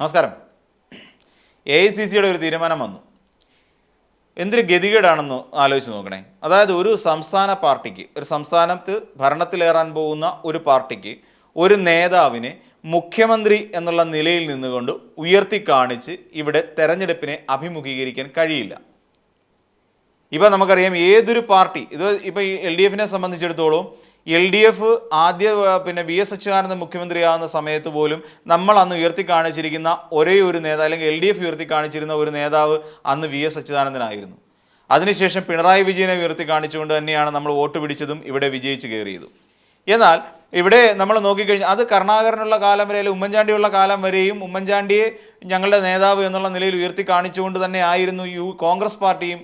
നമസ്കാരം. A I C സിയുടെ ഒരു തീരുമാനം വന്നു. എന്തൊരു ഗതികേടാണെന്ന് ആലോചിച്ച് നോക്കണേ. അതായത് ഒരു സംസ്ഥാന പാർട്ടിക്ക് ഒരു സംസ്ഥാനത്ത് ഭരണത്തിലേറാൻ പോകുന്ന ഒരു പാർട്ടിക്ക് ഒരു നേതാവിനെ മുഖ്യമന്ത്രി എന്നുള്ള നിലയിൽ നിന്നുകൊണ്ട് ഉയർത്തി കാണിച്ച് ഇവിടെ തെരഞ്ഞെടുപ്പിനെ അഭിമുഖീകരിക്കാൻ കഴിയില്ല. ഇപ്പം നമുക്കറിയാം ഏതൊരു പാർട്ടി ഇത് ഇപ്പം ഈ എൽ ഡി എഫിനെ സംബന്ധിച്ചിടത്തോളം എൽ ഡി എഫ് ആദ്യ പിന്നെ വി എസ് അച്യുതാനന്ദൻ മുഖ്യമന്ത്രിയാകുന്ന സമയത്ത് പോലും നമ്മൾ അന്ന് ഉയർത്തി കാണിച്ചിരിക്കുന്ന ഒരേ ഒരു നേതാവ് അല്ലെങ്കിൽ എൽ ഡി എഫ് ഉയർത്തി കാണിച്ചിരുന്ന ഒരു നേതാവ് അന്ന് വി എസ് അച്യുതാനന്ദനായിരുന്നു. അതിനുശേഷം പിണറായി വിജയനെ ഉയർത്തി കാണിച്ചുകൊണ്ട് തന്നെയാണ് നമ്മൾ വോട്ട് പിടിച്ചതും ഇവിടെ വിജയിച്ച് കയറിയതും. എന്നാൽ ഇവിടെ നമ്മൾ നോക്കിക്കഴിഞ്ഞാൽ അത് കരുണാകരനുള്ള കാലം വരെ അല്ലെങ്കിൽ ഉമ്മൻചാണ്ടിയുള്ള കാലം വരെയും ഉമ്മൻചാണ്ടിയെ ഞങ്ങളുടെ നേതാവ് എന്നുള്ള നിലയിൽ ഉയർത്തി കാണിച്ചുകൊണ്ട് തന്നെ ആയിരുന്നു യു കോൺഗ്രസ് പാർട്ടിയും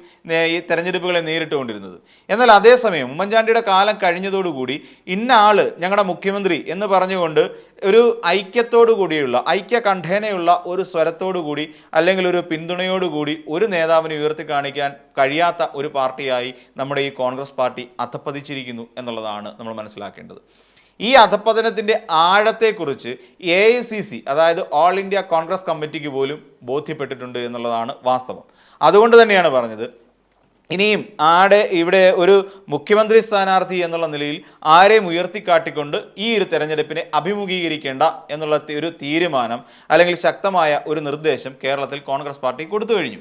ഈ തെരഞ്ഞെടുപ്പുകളെ നേരിട്ടുകൊണ്ടിരുന്നത്. എന്നാൽ അതേസമയം ഉമ്മൻചാണ്ടിയുടെ കാലം കഴിഞ്ഞതോടുകൂടി ഇന്ന ആൾ ഞങ്ങളുടെ മുഖ്യമന്ത്രി എന്ന് പറഞ്ഞുകൊണ്ട് ഒരു ഐക്യത്തോടു കൂടിയുള്ള ഐക്യകണ്ഠേനയുള്ള ഒരു സ്വരത്തോടു കൂടി അല്ലെങ്കിൽ ഒരു പിന്തുണയോടുകൂടി ഒരു നേതാവിനെ ഉയർത്തി കാണിക്കാൻ കഴിയാത്ത ഒരു പാർട്ടിയായി നമ്മുടെ ഈ കോൺഗ്രസ് പാർട്ടി അധപ്പതിച്ചിരിക്കുന്നു എന്നുള്ളതാണ് നമ്മൾ മനസ്സിലാക്കേണ്ടത്. ഈ അധപ്പതനത്തിന്റെ ആഴത്തെക്കുറിച്ച് എ ഐ സി സി അതായത് ഓൾ ഇന്ത്യ കോൺഗ്രസ് കമ്മിറ്റിക്ക് പോലും ബോധ്യപ്പെട്ടിട്ടുണ്ട് എന്നുള്ളതാണ് വാസ്തവം. അതുകൊണ്ട് തന്നെയാണ് പറഞ്ഞത് ഇനിയും ആടെ ഇവിടെ ഒരു മുഖ്യമന്ത്രി സ്ഥാനാർത്ഥി എന്നുള്ള നിലയിൽ ആരെയും ഉയർത്തിക്കാട്ടിക്കൊണ്ട് ഈ ഒരു തെരഞ്ഞെടുപ്പിനെ അഭിമുഖീകരിക്കേണ്ട എന്നുള്ള ഒരു തീരുമാനം അല്ലെങ്കിൽ ശക്തമായ ഒരു നിർദ്ദേശം കേരളത്തിൽ കോൺഗ്രസ് പാർട്ടി കൊടുത്തു കഴിഞ്ഞു.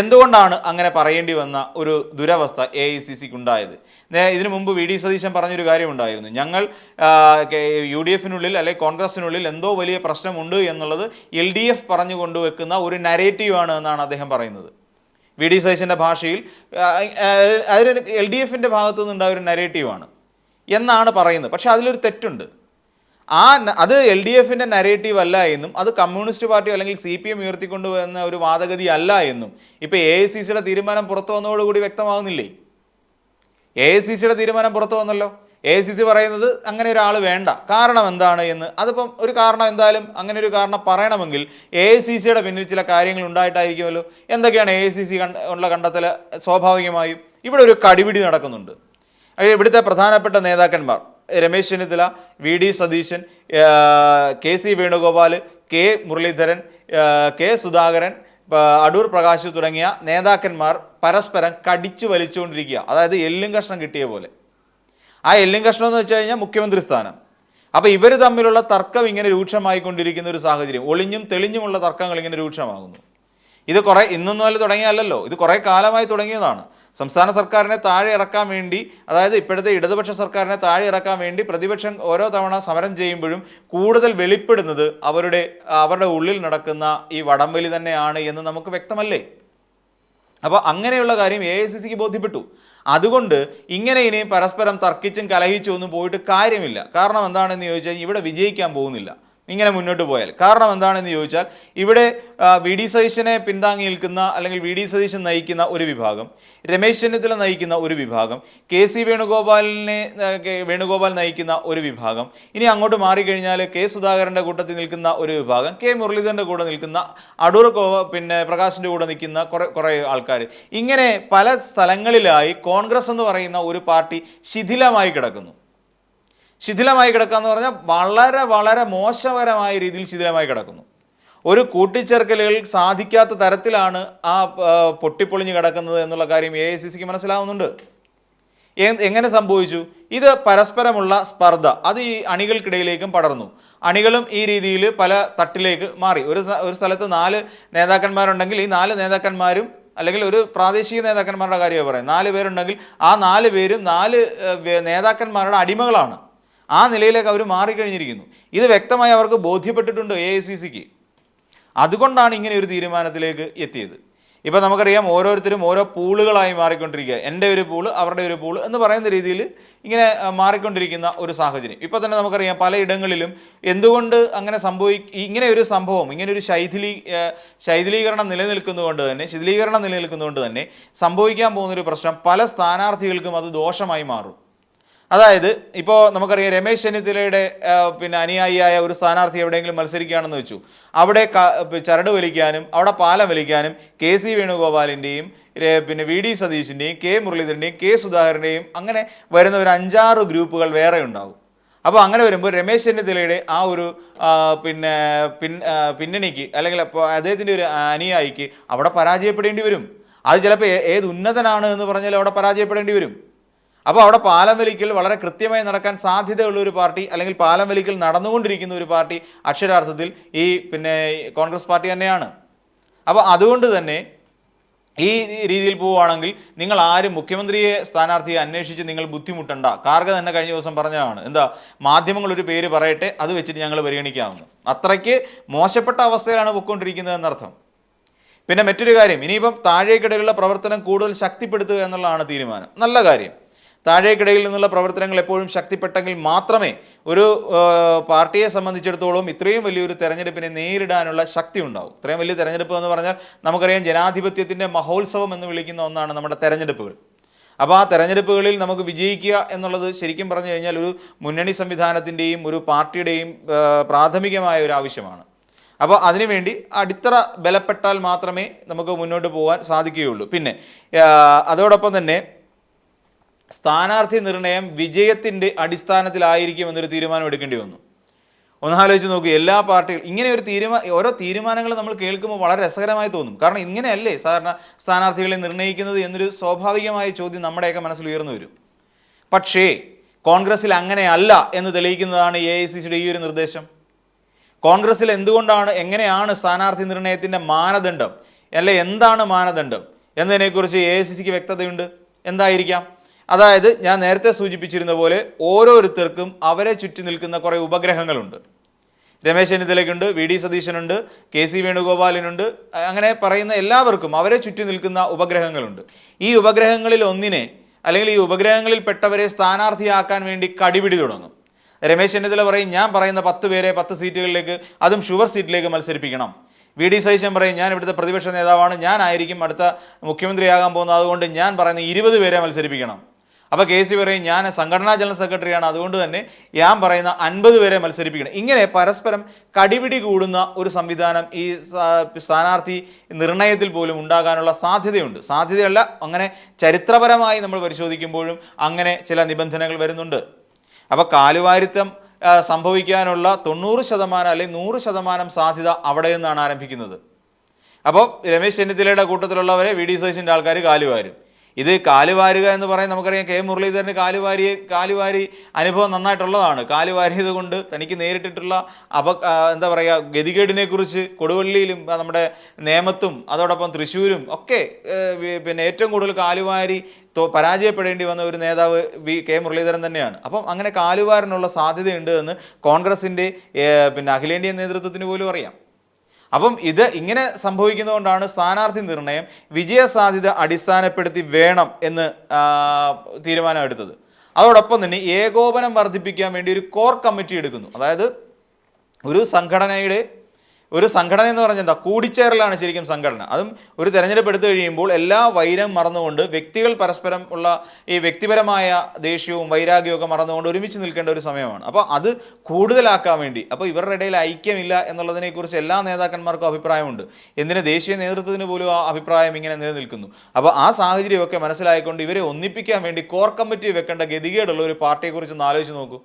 എന്തുകൊണ്ടാണ് അങ്ങനെ പറയേണ്ടി വന്ന ഒരു ദുരവസ്ഥ എ ഐ സി സിക്ക് ഉണ്ടായത്? ഇതിനു മുമ്പ് വി ഡി സതീശൻ പറഞ്ഞൊരു കാര്യമുണ്ടായിരുന്നു. ഞങ്ങൾ യു ഡി എഫിനുള്ളിൽ അല്ലെങ്കിൽ കോൺഗ്രസിനുള്ളിൽ എന്തോ വലിയ പ്രശ്നമുണ്ട് എന്നുള്ളത് എൽ ഡി എഫ് പറഞ്ഞു കൊണ്ടുവെക്കുന്ന ഒരു നരേറ്റീവാണ് എന്നാണ് അദ്ദേഹം പറയുന്നത്. വി ഡി സതീശന്റെ ഭാഷയിൽ അതിന് എൽ ഡി എഫിന്റെ ഭാഗത്തു നിന്നുണ്ടായ ഒരു നരേറ്റീവാണ് എന്നാണ് പറയുന്നത്. പക്ഷേ അതിലൊരു തെറ്റുണ്ട്. ആ അത് എൽ ഡി എഫിന്റെ നരേറ്റീവ് അല്ല എന്നും അത് കമ്മ്യൂണിസ്റ്റ് പാർട്ടി അല്ലെങ്കിൽ സി പി എം ഉയർത്തിക്കൊണ്ടുവന്ന ഒരു വാദഗതി അല്ല എന്നും. ഇപ്പോൾ എ ഐ സി സിയുടെ തീരുമാനം പുറത്തു വന്നതോടുകൂടി വ്യക്തമാകുന്നില്ലേ എ ഐ സി സിയുടെ തീരുമാനം പുറത്തു വന്നല്ലോ. എ സി സി പറയുന്നത് അങ്ങനെ ഒരാൾ വേണ്ട. കാരണം എന്താണ് എന്ന്. അതിപ്പം ഒരു കാരണം എന്തായാലും അങ്ങനെ ഒരു കാരണം പറയണമെങ്കിൽ എ സി സിയുടെ പിന്നിൽ ചില കാര്യങ്ങൾ ഉണ്ടായിട്ടായിരിക്കുമല്ലോ. എന്തൊക്കെയാണ് എ സി സി കണ്ട ഉള്ള കണ്ടെത്തൽ സ്വാഭാവികമായും ഇവിടെ ഒരു കടിപിടി നടക്കുന്നുണ്ട്. ഇവിടുത്തെ പ്രധാനപ്പെട്ട നേതാക്കന്മാർ. Ramesh Chennithala V D Satheesan K C Venugopal K Muraleedharan K Sudhakaran Adoor Prakash തുടങ്ങിയ നേതാക്കന്മാർ പരസ്പരം കടിച്ചു വലിച്ചുകൊണ്ടിരിക്കുക. അതായത് എല്ലും കഷ്ണം കിട്ടിയ പോലെ. ആ എല്ലും കഷ്ണം എന്ന് വെച്ച് കഴിഞ്ഞാൽ മുഖ്യമന്ത്രി സ്ഥാനം. അപ്പോൾ ഇവർ തമ്മിലുള്ള തർക്കം ഇങ്ങനെ രൂക്ഷമായിക്കൊണ്ടിരിക്കുന്ന ഒരു സാഹചര്യം. ഒളിഞ്ഞും തെളിഞ്ഞുമുള്ള തർക്കങ്ങൾ ഇങ്ങനെ രൂക്ഷമാകുന്നു. ഇത് കുറേ ഇന്നും അല്ല തുടങ്ങിയല്ലോ ഇത് കുറേ കാലമായി തുടങ്ങിയതാണ്. സംസ്ഥാന സർക്കാരിനെ താഴെ ഇറക്കാൻ വേണ്ടി അതായത് ഇപ്പോഴത്തെ ഇടതുപക്ഷ സർക്കാരിനെ താഴെ ഇറക്കാൻ വേണ്ടി പ്രതിപക്ഷം ഓരോ തവണ സമരം ചെയ്യുമ്പോഴും കൂടുതൽ വെളിപ്പെടുന്നത് അവരുടെ അവരുടെ ഉള്ളിൽ നടക്കുന്ന ഈ വടംവലി തന്നെയാണ് എന്ന് നമുക്ക് വ്യക്തമല്ലേ? അപ്പോൾ അങ്ങനെയുള്ള കാര്യം എ ഐ സി സിക്ക് ബോധ്യപ്പെട്ടു. അതുകൊണ്ട് ഇങ്ങനെ ഇനി പരസ്പരം തർക്കിച്ചും കലഹിച്ചും ഒന്നും പോയിട്ട് കാര്യമില്ല. കാരണം എന്താണെന്ന് ചോദിച്ചാൽ ഇവിടെ വിജയിക്കാൻ പോകുന്നില്ല. ഇങ്ങനെ മുന്നോട്ട് പോയാൽ. കാരണം എന്താണെന്ന് ചോദിച്ചാൽ ഇവിടെ വി ഡി സതീശനെ പിന്താങ്ങി നിൽക്കുന്ന അല്ലെങ്കിൽ വി ഡി സതീശൻ നയിക്കുന്ന ഒരു വിഭാഗം രമേശ് ചെന്നിത്തല നയിക്കുന്ന ഒരു വിഭാഗം കെ സി വേണുഗോപാലിനെ വേണുഗോപാൽ നയിക്കുന്ന ഒരു വിഭാഗം ഇനി അങ്ങോട്ട് മാറിക്കഴിഞ്ഞാൽ കെ സുധാകരന്റെ കൂട്ടത്തിൽ നിൽക്കുന്ന ഒരു വിഭാഗം കെ മുരളീധരന്റെ കൂടെ നിൽക്കുന്ന അടൂർ പിന്നെ പ്രകാശിന്റെ കൂടെ നിൽക്കുന്ന കുറേ കുറേ ആൾക്കാർ. ഇങ്ങനെ പല സ്ഥലങ്ങളിലായി കോൺഗ്രസ് എന്ന് പറയുന്ന ഒരു പാർട്ടി ശിഥിലമായി കിടക്കുന്നു. ശിഥിലമായി കിടക്കുക എന്ന് പറഞ്ഞാൽ വളരെ വളരെ മോശകരമായ രീതിയിൽ ശിഥിലമായി കിടക്കുന്നു. ഒരു കൂട്ടിച്ചേർക്കലുകൾ സാധിക്കാത്ത തരത്തിലാണ് ആ പൊട്ടിപ്പൊളിഞ്ഞ് കിടക്കുന്നത് എന്നുള്ള കാര്യം എ ഐ സി സിക്ക് മനസ്സിലാവുന്നുണ്ട്. എങ്ങനെ സംഭവിച്ചു? ഇത് പരസ്പരമുള്ള സ്പർദ്ധ. അത് ഈ അണികൾക്കിടയിലേക്കും പടർന്നു. അണികളും ഈ രീതിയിൽ പല തട്ടിലേക്ക് മാറി. ഒരു ഒരു സ്ഥലത്ത് നാല് നേതാക്കന്മാരുണ്ടെങ്കിൽ ഈ നാല് നേതാക്കന്മാരും അല്ലെങ്കിൽ ഒരു പ്രാദേശിക നേതാക്കന്മാരുടെ കാര്യമാണ് പറയാം നാല് പേരുണ്ടെങ്കിൽ ആ നാല് പേരും നാല് നേതാക്കന്മാരുടെ അടിമകളാണ്. ആ നിലയിലേക്ക് അവർ മാറിക്കഴിഞ്ഞിരിക്കുന്നു. ഇത് വ്യക്തമായി അവർക്ക് ബോധ്യപ്പെട്ടിട്ടുണ്ട് എ ഐ സി സിക്ക് അതുകൊണ്ടാണ് ഇങ്ങനെ ഒരു തീരുമാനത്തിലേക്ക് എത്തിയത്. ഇപ്പം നമുക്കറിയാം ഓരോരുത്തരും ഓരോ പൂളുകളായി മാറിക്കൊണ്ടിരിക്കുക. എന്റെ ഒരു പൂൾ അവരുടെ ഒരു പൂൾ എന്ന് പറയുന്ന രീതിയിൽ ഇങ്ങനെ മാറിക്കൊണ്ടിരിക്കുന്ന ഒരു സാഹചര്യം. ഇപ്പോൾ തന്നെ നമുക്കറിയാം പലയിടങ്ങളിലും എന്തുകൊണ്ട് അങ്ങനെ സംഭവി ഇങ്ങനെ ഒരു സംഭവം ഇങ്ങനെ ഒരു ശൈഥിലീ ശൈഥിലീകരണം നിലനിൽക്കുന്നതുകൊണ്ട് തന്നെ ശിഥിലീകരണം നിലനിൽക്കുന്നതുകൊണ്ട് തന്നെ സംഭവിക്കാൻ പോകുന്നൊരു പ്രശ്നം പല സ്ഥാനാർത്ഥികൾക്കും അത് ദോഷമായി മാറും. അതായത് ഇപ്പോൾ നമുക്കറിയാം രമേശ് ചെന്നിത്തലയുടെ പിന്നെ അനുയായിയായ ഒരു സ്ഥാനാർത്ഥി എവിടെയെങ്കിലും മത്സരിക്കുകയാണെന്ന് വെച്ചു. അവിടെ ചരട് വലിക്കാനും അവിടെ പാലം വലിക്കാനും കെ സി വേണുഗോപാലിന്റെയും പിന്നെ വി ഡി സതീശിന്റെയും കെ മുരളീധരന്റെയും കെ സുധാകരന്റെയും അങ്ങനെ വരുന്ന ഒരു അഞ്ചാറ് ഗ്രൂപ്പുകൾ വേറെ ഉണ്ടാവും. അപ്പോൾ അങ്ങനെ വരുമ്പോൾ രമേശ് ചെന്നിത്തലയുടെ ആ ഒരു പിന്നെ പിൻ പിന്നണിക്ക് അല്ലെങ്കിൽ അദ്ദേഹത്തിന്റെ ഒരു അനുയായിക്ക് അവിടെ പരാജയപ്പെടേണ്ടി വരും. അത് ചിലപ്പോൾ ഏത് ഉന്നതനാണ് എന്ന് പറഞ്ഞാൽ അവിടെ പരാജയപ്പെടേണ്ടി വരും. അപ്പോൾ അവിടെ പാലം വലിക്കൽ വളരെ കൃത്യമായി നടക്കാൻ സാധ്യതയുള്ള ഒരു പാർട്ടി അല്ലെങ്കിൽ പാലം വലിക്കൽ നടന്നുകൊണ്ടിരിക്കുന്ന ഒരു പാർട്ടി അക്ഷരാർത്ഥത്തിൽ ഈ പിന്നെ കോൺഗ്രസ് പാർട്ടി തന്നെയാണ്. അപ്പോൾ അതുകൊണ്ട് തന്നെ ഈ രീതിയിൽ പോവുകയാണെങ്കിൽ നിങ്ങൾ ആരും മുഖ്യമന്ത്രിയെ സ്ഥാനാർത്ഥിയെ അന്വേഷിച്ച് നിങ്ങൾ ബുദ്ധിമുട്ടണ്ട. കാർഗ തന്നെ കഴിഞ്ഞ ദിവസം പറഞ്ഞതാണ്. എന്താ? മാധ്യമങ്ങൾ ഒരു പേര് പറയട്ടെ അത് വെച്ചിട്ട് ഞങ്ങൾ പരിഗണിക്കാമെന്ന് അത്രയ്ക്ക് മോശപ്പെട്ട അവസ്ഥയിലാണ് പൊയ്ക്കൊണ്ടിരിക്കുന്നത് എന്നർത്ഥം. പിന്നെ മറ്റൊരു കാര്യം ഇനിയിപ്പം താഴേക്കിടയിലുള്ള പ്രവർത്തനം കൂടുതൽ ശക്തിപ്പെടുത്തുക എന്നുള്ളതാണ് തീരുമാനം. നല്ല കാര്യം. താഴേക്കിടയിൽ നിന്നുള്ള പ്രവർത്തനങ്ങൾ എപ്പോഴും ശക്തിപ്പെട്ടെങ്കിൽ മാത്രമേ ഒരു പാർട്ടിയെ സംബന്ധിച്ചിടത്തോളം ഇത്രയും വലിയൊരു തെരഞ്ഞെടുപ്പിനെ നേരിടാനുള്ള ശക്തി ഉണ്ടാവും. ഇത്രയും വലിയ തെരഞ്ഞെടുപ്പ് എന്ന് പറഞ്ഞാൽ നമുക്കറിയാം ജനാധിപത്യത്തിന്റെ മഹോത്സവം എന്ന് വിളിക്കുന്ന ഒന്നാണ് നമ്മുടെ തെരഞ്ഞെടുപ്പുകൾ. അപ്പോൾ ആ തെരഞ്ഞെടുപ്പുകളിൽ നമുക്ക് വിജയിക്കുക എന്നുള്ളത് ശരിക്കും പറഞ്ഞു കഴിഞ്ഞാൽ ഒരു മുന്നണി സംവിധാനത്തിന്റെയും ഒരു പാർട്ടിയുടെയും പ്രാഥമികമായ ഒരു ആവശ്യമാണ്. അപ്പോൾ അതിനുവേണ്ടി അടിത്തറ ബലപ്പെട്ടാൽ മാത്രമേ നമുക്ക് മുന്നോട്ട് പോകാൻ സാധിക്കുകയുള്ളൂ. പിന്നെ അതോടൊപ്പം തന്നെ സ്ഥാനാർത്ഥി നിർണയം വിജയത്തിന്റെ അടിസ്ഥാനത്തിലായിരിക്കും എന്നൊരു തീരുമാനം എടുക്കേണ്ടി വന്നു. ഒന്നാലോചിച്ച് നോക്കൂ എല്ലാ പാർട്ടികളും ഇങ്ങനെ ഒരു തീരുമാ ഓരോ തീരുമാനങ്ങൾ നമ്മൾ കേൾക്കുമ്പോൾ വളരെ രസകരമായി തോന്നും. കാരണം ഇങ്ങനെയല്ലേ സാധാരണ സ്ഥാനാർത്ഥികളെ നിർണയിക്കുന്നത് എന്നൊരു സ്വാഭാവികമായ ചോദ്യം നമ്മുടെയൊക്കെ മനസ്സിൽ ഉയർന്നു വരും. പക്ഷേ കോൺഗ്രസ്സിൽ അങ്ങനെയല്ല എന്ന് തെളിയിക്കുന്നതാണ് എ ഐ സി സിയുടെ ഈ ഒരു നിർദ്ദേശം. കോൺഗ്രസ്സിൽ എന്തുകൊണ്ടാണ് എങ്ങനെയാണ് സ്ഥാനാർത്ഥി നിർണയത്തിന്റെ മാനദണ്ഡം അല്ലെ എന്താണ് മാനദണ്ഡം എന്നതിനെക്കുറിച്ച് എ ഐ സി സിക്ക് വ്യക്തതയുണ്ട്? എന്തായിരിക്കാം? അതായത് ഞാൻ നേരത്തെ സൂചിപ്പിച്ചിരുന്ന പോലെ ഓരോരുത്തർക്കും അവരെ ചുറ്റി നിൽക്കുന്ന കുറേ ഉപഗ്രഹങ്ങളുണ്ട്. രമേശ് ചെന്നിത്തലയ്ക്കുണ്ട് വി ഡി സതീശനുണ്ട് കെ സി വേണുഗോപാലിനുണ്ട് അങ്ങനെ പറയുന്ന എല്ലാവർക്കും അവരെ ചുറ്റി നിൽക്കുന്ന ഉപഗ്രഹങ്ങളുണ്ട്. ഈ ഉപഗ്രഹങ്ങളിൽ ഒന്നിനെ അല്ലെങ്കിൽ ഈ ഉപഗ്രഹങ്ങളിൽ പെട്ടവരെ സ്ഥാനാർത്ഥിയാക്കാൻ വേണ്ടി കടിപിടി തുടങ്ങും. രമേശ് ചെന്നിത്തല പറയും ഞാൻ പറയുന്ന പത്ത് പേരെ പത്ത് സീറ്റുകളിലേക്ക് അതും ഷുവർ സീറ്റിലേക്ക് മത്സരിപ്പിക്കണം. വി ഡി സതീശൻ പറയും ഞാൻ ഇവിടുത്തെ പ്രതിപക്ഷ നേതാവാണ് ഞാനായിരിക്കും അടുത്ത മുഖ്യമന്ത്രിയാകാൻ പോകുന്നത് അതുകൊണ്ട് ഞാൻ പറയുന്ന ഇരുപത് പേരെ മത്സരിപ്പിക്കണം. അപ്പോൾ കെ സി പറയും ഞാൻ സംഘടനാ ജനറൽ സെക്രട്ടറിയാണ് അതുകൊണ്ട് തന്നെ ഞാൻ പറയുന്ന അൻപത് പേരെ മത്സരിപ്പിക്കണം. ഇങ്ങനെ പരസ്പരം കടിപിടി കൂടുന്ന ഒരു സംവിധാനം ഈ സ്ഥാ- സ്ഥാനാർത്ഥി നിർണയത്തിൽ പോലും ഉണ്ടാകാനുള്ള സാധ്യതയുണ്ട്. സാധ്യതയല്ല അങ്ങനെ ചരിത്രപരമായി നമ്മൾ പരിശോധിക്കുമ്പോഴും അങ്ങനെ ചില നിബന്ധനകൾ വരുന്നുണ്ട്. അപ്പോൾ കാലുവാരിത്തം സംഭവിക്കാനുള്ള തൊണ്ണൂറ് ശതമാനം അല്ലെങ്കിൽ നൂറ് ശതമാനം സാധ്യത അവിടെ നിന്നാണ് ആരംഭിക്കുന്നത്. അപ്പോൾ രമേശ് ചെന്നിത്തലയുടെ കൂട്ടത്തിലുള്ളവരെ വി ഡി സതീശന്റെ ആൾക്കാർ കാലുവാരും. ഇത് കാലുവാരുക എന്ന് പറയാൻ നമുക്കറിയാം. കെ. മുരളീധരന് കാലുവാരി കാലുവാരി അനുഭവം നന്നായിട്ടുള്ളതാണ്. കാലുവാരിയത് കൊണ്ട് തനിക്ക് നേരിട്ടിട്ടുള്ള അപ എന്താ പറയുക ഗതികേടിനെക്കുറിച്ച് കൊടുവള്ളിയിലും നമ്മുടെ നേമത്തും അതോടൊപ്പം തൃശ്ശൂരും ഒക്കെ പിന്നെ ഏറ്റവും കൂടുതൽ കാലുവാരി പരാജയപ്പെടേണ്ടി വന്ന ഒരു നേതാവ് വി കെ. മുരളീധരൻ തന്നെയാണ്. അപ്പം അങ്ങനെ കാലുവാരനുള്ള സാധ്യതയുണ്ട് എന്ന് കോൺഗ്രസിന്റെ പിന്നെ അഖിലേന്ത്യാ നേതൃത്വത്തിന് പോലും അറിയാം. അപ്പം ഇത് ഇങ്ങനെ സംഭവിക്കുന്നതുകൊണ്ടാണ് സ്ഥാനാർത്ഥി നിർണയം വിജയസാധ്യത അടിസ്ഥാനപ്പെടുത്തി വേണം എന്ന് ആ, തീരുമാനം എടുത്തത് അതോടൊപ്പം തന്നെ ഏകോപനം വർദ്ധിപ്പിക്കാൻ വേണ്ടി ഒരു കോർ കമ്മിറ്റി എടുക്കുന്നു. അതായത് ഒരു സംഘടനയുടെ ഒരു സംഘടന എന്ന് പറഞ്ഞാൽ എന്താ? കൂടിച്ചേരലാണ് ശരിക്കും സംഘടന. അതും ഒരു തെരഞ്ഞെടുപ്പ് എടുത്തു കഴിയുമ്പോൾ എല്ലാ വൈരം മറന്നുകൊണ്ട് വ്യക്തികൾ പരസ്പരം ഉള്ള ഈ വ്യക്തിപരമായ ദേഷ്യവും വൈരാഗ്യവും ഒക്കെ മറന്നുകൊണ്ട് ഒരുമിച്ച് നിൽക്കേണ്ട ഒരു സമയമാണ്. അപ്പോൾ അത് കൂടുതലാക്കാൻ വേണ്ടി. അപ്പോൾ ഇവരുടെ ഇടയിൽ ഐക്യമില്ല എന്നുള്ളതിനെക്കുറിച്ച് എല്ലാ നേതാക്കന്മാർക്കും അഭിപ്രായമുണ്ട്. എന്തിന് ദേശീയ നേതൃത്വത്തിന് പോലും ആ അഭിപ്രായം ഇങ്ങനെ നിലനിൽക്കുന്നു? അപ്പോൾ ആ സാഹചര്യമൊക്കെ മനസ്സിലായിക്കൊണ്ട് ഇവരെ ഒന്നിപ്പിക്കാൻ വേണ്ടി കോർ കമ്മിറ്റി വെക്കേണ്ട ഗതികേടുള്ള ഒരു പാർട്ടിയെക്കുറിച്ച് ഒന്ന് ആലോചിച്ച് നോക്കൂ.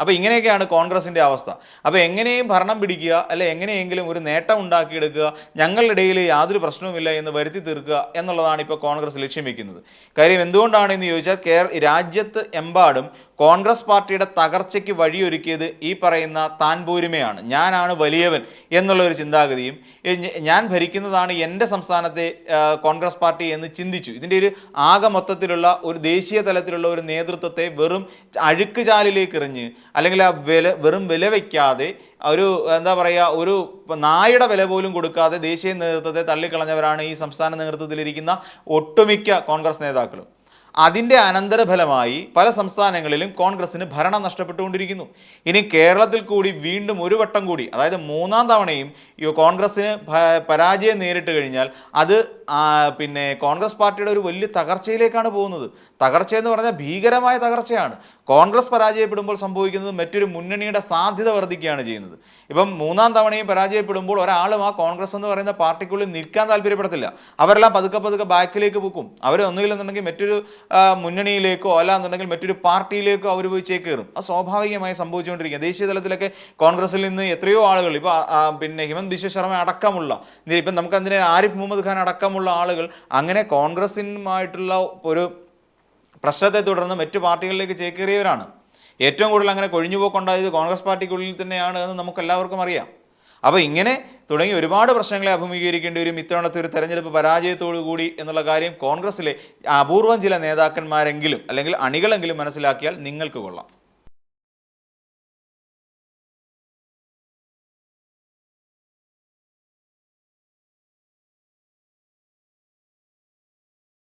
അപ്പോൾ ഇങ്ങനെയൊക്കെയാണ് കോൺഗ്രസിന്റെ അവസ്ഥ. അപ്പോൾ എങ്ങനെയും ഭരണം പിടിക്കുക അല്ലെ എങ്ങനെയെങ്കിലും ഒരു നേട്ടം ഉണ്ടാക്കിയെടുക്കുക ഞങ്ങളുടെ ഇടയിൽ യാതൊരു പ്രശ്നവുമില്ല എന്ന് വരുത്തി തീർക്കുക എന്നുള്ളതാണ് ഇപ്പോൾ കോൺഗ്രസ് ലക്ഷ്യം വയ്ക്കുന്നത് കാര്യം എന്തുകൊണ്ടാണ് എന്ന് ചോദിച്ചാൽ കേര രാജ്യത്ത് എമ്പാടും കോൺഗ്രസ് പാർട്ടിയുടെ തകർച്ചയ്ക്ക് വഴിയൊരുക്കിയത് ഈ പറയുന്ന താൻ പൂരിമയാണ് ഞാനാണ് വലിയവൻ എന്നുള്ള ഒരു ചിന്താഗതിയും ഞാൻ ഭരിക്കുന്നതാണ് എന്റെ സംസ്ഥാനത്തെ കോൺഗ്രസ് പാർട്ടി എന്ന് ചിന്തിച്ചു. ഇതിന്റെ ഒരു ആകെ മൊത്തത്തിലുള്ള ഒരു ദേശീയ തലത്തിലുള്ള ഒരു നേതൃത്വത്തെ വെറും അഴുക്കുചാലിലേക്ക് എറിഞ്ഞ് അല്ലെങ്കിൽ ആ വില വെറും വില വയ്ക്കാതെ ഒരു എന്താ പറയുക ഒരു നായുടെ വില പോലും കൊടുക്കാതെ ദേശീയ നേതൃത്വത്തെ തള്ളിക്കളഞ്ഞവരാണ് ഈ സംസ്ഥാന നേതൃത്വത്തിലിരിക്കുന്ന ഒട്ടുമിക്ക കോൺഗ്രസ് നേതാക്കളും. അതിന്റെ അനന്തരഫലമായി പല സംസ്ഥാനങ്ങളിലും കോൺഗ്രസിന് ഭരണം നഷ്ടപ്പെട്ടുകൊണ്ടിരിക്കുന്നു. ഇനി കേരളത്തിൽ കൂടി വീണ്ടും ഒരു വട്ടം കൂടി അതായത് മൂന്നാം തവണയും കോൺഗ്രസ്സിന് പരാജയം നേരിട്ട് കഴിഞ്ഞാൽ അത് പിന്നെ കോൺഗ്രസ് പാർട്ടിയുടെ ഒരു വലിയ തകർച്ചയിലേക്കാണ് പോകുന്നത്. തകർച്ച എന്ന് പറഞ്ഞാൽ ഭീകരമായ തകർച്ചയാണ്. കോൺഗ്രസ് പരാജയപ്പെടുമ്പോൾ സംഭവിക്കുന്നത് മറ്റൊരു മുന്നണിയുടെ സാധ്യത വർദ്ധിക്കുകയാണ് ചെയ്യുന്നത്. ഇപ്പം മൂന്നാം തവണയും പരാജയപ്പെടുമ്പോൾ ഒരാളും ആ കോൺഗ്രസ് എന്ന് പറയുന്ന പാർട്ടിക്കുള്ളിൽ നിൽക്കാൻ താല്പര്യപ്പെടത്തില്ല. അവരെല്ലാം പതുക്കെ പതുക്കെ ബാക്കിലേക്ക് പോകും അവർ ഒന്നുകിലെന്നുണ്ടെങ്കിൽ മറ്റൊരു മുന്നണിയിലേക്കോ അല്ലാന്നുണ്ടെങ്കിൽ മറ്റൊരു പാർട്ടിയിലേക്കോ അവർ പോയി ചേക്കേറും. അത് സ്വാഭാവികമായി സംഭവിച്ചുകൊണ്ടിരിക്കുക. ദേശീയ തലത്തിലൊക്കെ കോൺഗ്രസിൽ നിന്ന് എത്രയോ ആളുകൾ ഇപ്പോൾ പിന്നെ ഹിമന്ത് ബിശ്വ ശർമ്മ അടക്കമുള്ള ഇപ്പം നമുക്ക് അതിനെ ആരിഫ് മുഹമ്മദ് ഖാൻ അടക്കമുള്ള ആളുകൾ അങ്ങനെ കോൺഗ്രസിനുമായിട്ടുള്ള ഒരു പ്രശ്നത്തെ തുടർന്ന് മറ്റു പാർട്ടികളിലേക്ക് ചേക്കേറിയവരാണ്. ഏറ്റവും കൂടുതൽ അങ്ങനെ കൊഴിഞ്ഞുപോക്കുണ്ടായത് കോൺഗ്രസ് പാർട്ടിക്കുള്ളിൽ തന്നെയാണ് എന്ന് നമുക്ക് എല്ലാവർക്കും അറിയാം. അപ്പോൾ ഇങ്ങനെ തുടങ്ങി ഒരുപാട് പ്രശ്നങ്ങളെ അഭിമുഖീകരിക്കേണ്ടി വരും. ഇത്തവണത്തെ ഒരു തെരഞ്ഞെടുപ്പ് പരാജയത്തോടു കൂടി എന്നുള്ള കാര്യം കോൺഗ്രസ്സിലെ അപൂർവം ചില നേതാക്കന്മാരെങ്കിലും അല്ലെങ്കിൽ അണികളെങ്കിലും മനസ്സിലാക്കിയാൽ നിങ്ങൾക്ക് കൊള്ളാം.